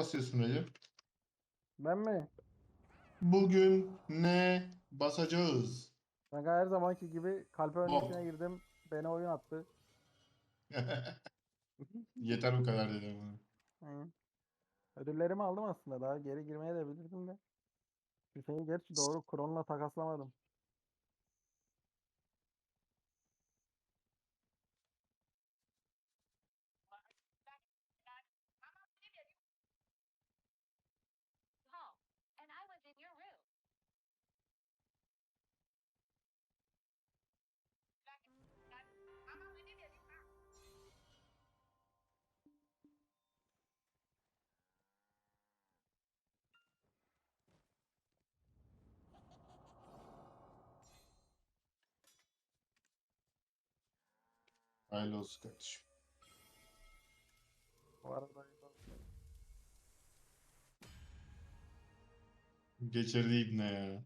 basıyorsun Recep? Ben mi? Bugün ne basacağız? Kanka her zamanki gibi kalp Bok. girdim. Beni oyun attı. Yeter bu kadar dedim. Hı. Ödüllerimi aldım aslında. Daha geri girmeye de bilirdim de. Hüseyin gerçi doğru Kron'la takaslamadım. Hayırlı olsun kardeşim. Bu arada Geçirdi ibne ya.